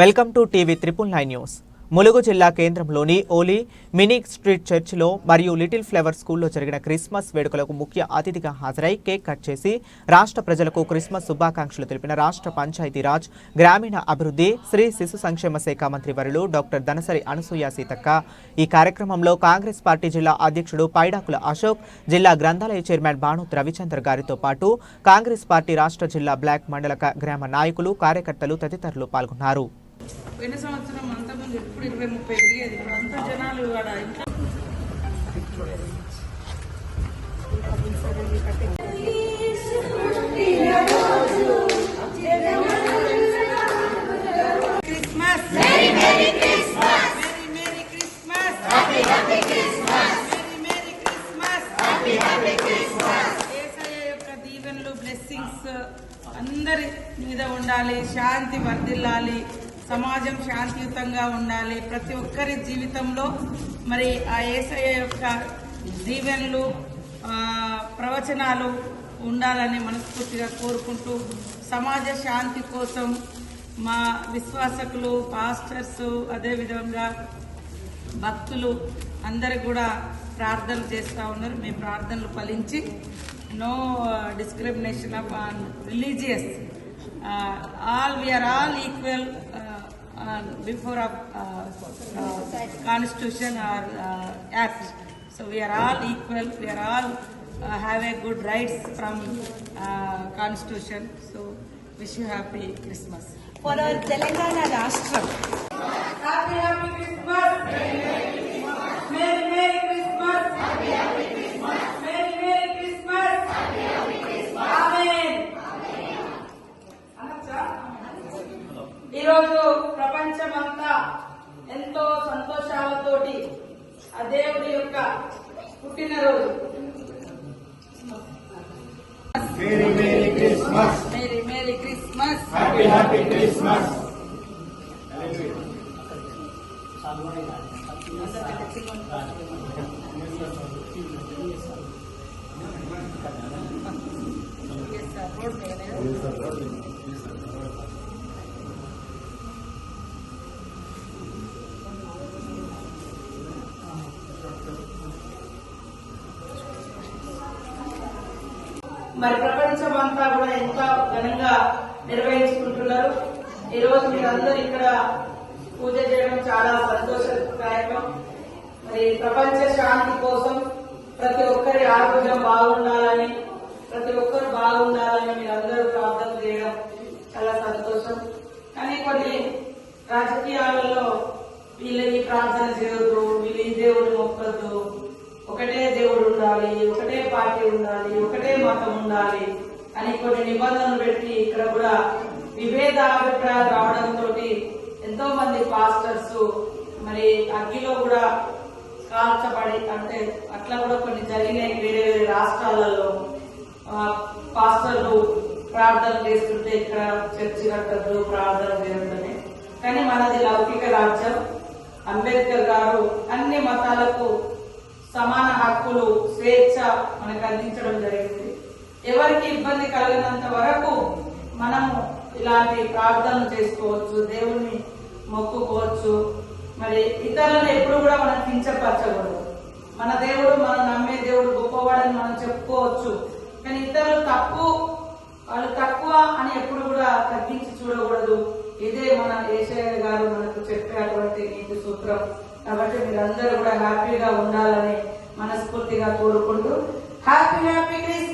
Welcome to TV triple nine news. Mulugu జిల్లా కేంద్రంలోని ఓలీ mini street చర్చిలో మరియు లిటిల్ ఫ్లవర్ స్కూల్లో జరిగిన క్రిస్మస్ వేడుకలకు ముఖ్య అతిథిగా హాజరై కేక్ కట్ చేసి రాష్ట్ర ప్రజలకు క్రిస్మస్ శుభాకాంక్షలు తెలిపిన రాష్ట్ర పంచాయతీరాజ్ గ్రామీణ అభివృద్ధి శ్రీ శిశు సంక్షేమ శాఖ మంత్రి వరులు డాక్టర్ దనసరి అనసూయ సీతక్క. ఈ కార్యక్రమంలో కాంగ్రెస్ పార్టీ జిల్లా అధ్యక్షుడు పైడాకుల అశోక్ జిల్లా గ్రంథాలయ చైర్మన్ భానుత్ రవిచందర్ గారితో పాటు కాంగ్రెస్ పార్టీ రాష్ట్ర జిల్లా బ్లాక్ మండల గ్రామ నాయకులు కార్యకర్తలు తదితరులు పాల్గొన్నారు. పోయిన సంవత్సరం అంతా ముందు ఎప్పుడు ఇరవై ముప్పై పెరిగేది ఇప్పుడు అంతా జనాలు ఆడ ఇంట్లో అందరి మీద ఉండాలి శాంతి వర్ధిల్లాలి. సమాజం శాంతియుతంగా ఉండాలి. ప్రతి ఒక్కరి జీవితంలో మరి ఆ యేసయ్య యొక్క దీవెనలు ప్రవచనాలు ఉండాలని మనస్ఫూర్తిగా కోరుకుంటూ సమాజ శాంతి కోసం మా విశ్వాసకులు పాస్టర్స్ అదేవిధంగా భక్తులు అందరు కూడా ప్రార్థనలు చేస్తూ ఉన్నారు. మీ ప్రార్థనలు ఫలించి no discrimination of on religious. All we are all equal um, before our uh, uh, constitution or uh, act. So we are all equal. We are all uh, have a good rights from uh, constitution. So wish you happy Christmas for our Telangana Rashtra. Happy happy Christmas. ఈరోజు ప్రపంచమంతా ఎంతో సంతోషాలతోటి ఆ దేవుడి యొక్క పుట్టినరోజు Merry Merry Christmas. Merry merry Christmas Happy Happy Christmas. మరి ప్రపంచం అంతా కూడా ఎంతో ఘనంగా నిర్వహించుకుంటున్నారు. ఈ రోజు మీరందరూ ఇక్కడ పూజ చేయడం చాలా సంతోషదాయకం. మరి ప్రపంచ శాంతి కోసం ప్రతి ఒక్కరి ఆరోగ్యం బాగుండాలని ప్రతి ఒక్కరు బాగుండాలని మీరందరూ ప్రార్థన చేయడం చాలా సంతోషం. కానీ కొన్ని రాజకీయాలలో వీళ్ళు ఈ ప్రార్థన చేయొద్దు వీళ్ళు ఈ దేవుడు మొక్కద్దు ఒకటే దేవుడు ఉండాలి ఒకటే పార్టీ ఉండాలి ఒకటే మతం ఉండాలి అని కొన్ని నిబంధనలు పెట్టి ఇక్కడ కూడా విభేదాభిప్రాయాలు రావడంతో ఎంతో మంది పాస్టర్స్ మరి అగ్గిలో కూడా కాల్చబడి అంటే అట్లా కూడా కొన్ని జరిగినాయి వేరే వేరే రాష్ట్రాలలో. పాస్టర్లు ప్రార్థన చేస్తుంటే ఇక్కడ చర్చి కట్టద్దు ప్రార్థన చేయడమే కానీ మనది లౌకిక రాజ్యం. అంబేద్కర్ గారు అన్ని మతాలకు సమాన హక్కులు స్వేచ్ఛ మనకు అందించడం జరిగింది. ఎవరికి ఇబ్బంది కలిగినంత వరకు మనము ఇలాంటి ప్రార్థనలు చేసుకోవచ్చు దేవుణ్ణి మొక్కుకోవచ్చు. మరి ఇతరులను ఎప్పుడు కూడా మనం కించపరచకూడదు. మన దేవుడు మనం నమ్మే దేవుడు గొప్పవాడని మనం చెప్పుకోవచ్చు. కానీ ఇతరులు తప్పు వాళ్ళు తక్కువ అని ఎప్పుడు కూడా తగ్గించి చూడకూడదు. ఇదే మన ఏషయ్య గారు మనకు చెప్పేటువంటి నీతి సూత్రం. కాబట్టి మీరందరూ కూడా హ్యాపీగా ఉండాలని మనస్ఫూర్తిగా కోరుకుంటూ హ్యాపీ హ్యాపీ క్రీస్